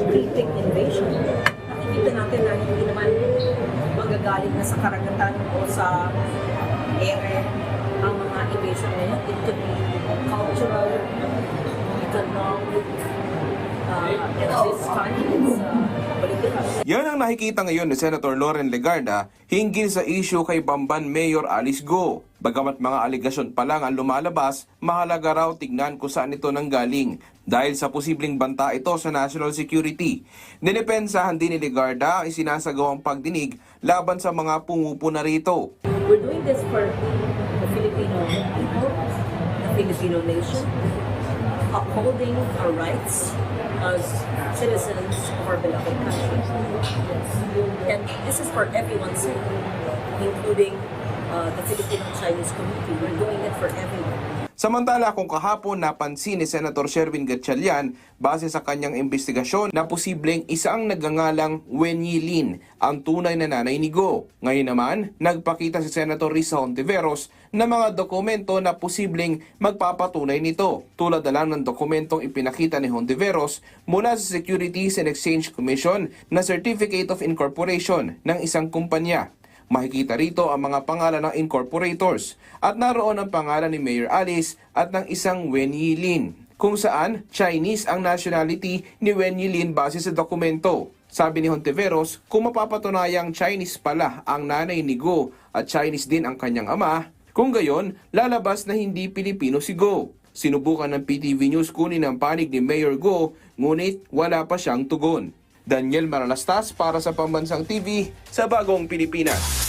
pre-pick invasion. Nakikita natin na hindi naman manggagaling na sa karagatan o sa ere ang mga invasion na yun. It could be cultural, economic, uh, and this time it's uh. Yan ang nakikita ngayon ni Senator Loren Legarda hinggil sa issue kay Bamban Mayor Alice Go. Bagamat mga aligasyon pa lang ang lumalabas, mahalaga raw tignan kung saan ito nanggaling dahil sa posibleng banta ito sa national security. Dinipensahan din ni Legarda ang isinasagawang pagdinig laban sa mga pumupuna rito. We're doing this for the Filipino people, the Filipino nation, upholding our rights as citizens of our beloved country. And this is for everyone's sake, including uh, the Filipino-Chinese community. We're doing it for everyone. Samantala kung kahapon napansin ni Senator Sherwin Gatchalian base sa kanyang investigasyon na posibleng isang nagangalang Wen Yilin ang tunay na nanay ni Go. Ngayon naman, nagpakita si Senator Risa Hontiveros na mga dokumento na posibleng magpapatunay nito. Tulad na lang ng dokumentong ipinakita ni Hontiveros mula sa Securities and Exchange Commission na Certificate of Incorporation ng isang kumpanya. Makikita rito ang mga pangalan ng incorporators at naroon ang pangalan ni Mayor Alice at ng isang Wen Yilin kung saan Chinese ang nationality ni Wen Yilin base sa dokumento. Sabi ni Hontiveros, kung mapapatunayang Chinese pala ang nanay ni Go at Chinese din ang kanyang ama, kung gayon, lalabas na hindi Pilipino si Go. Sinubukan ng PTV News kunin ang panig ni Mayor Go, ngunit wala pa siyang tugon. Daniel Maralastas para sa Pambansang TV sa Bagong Pilipinas.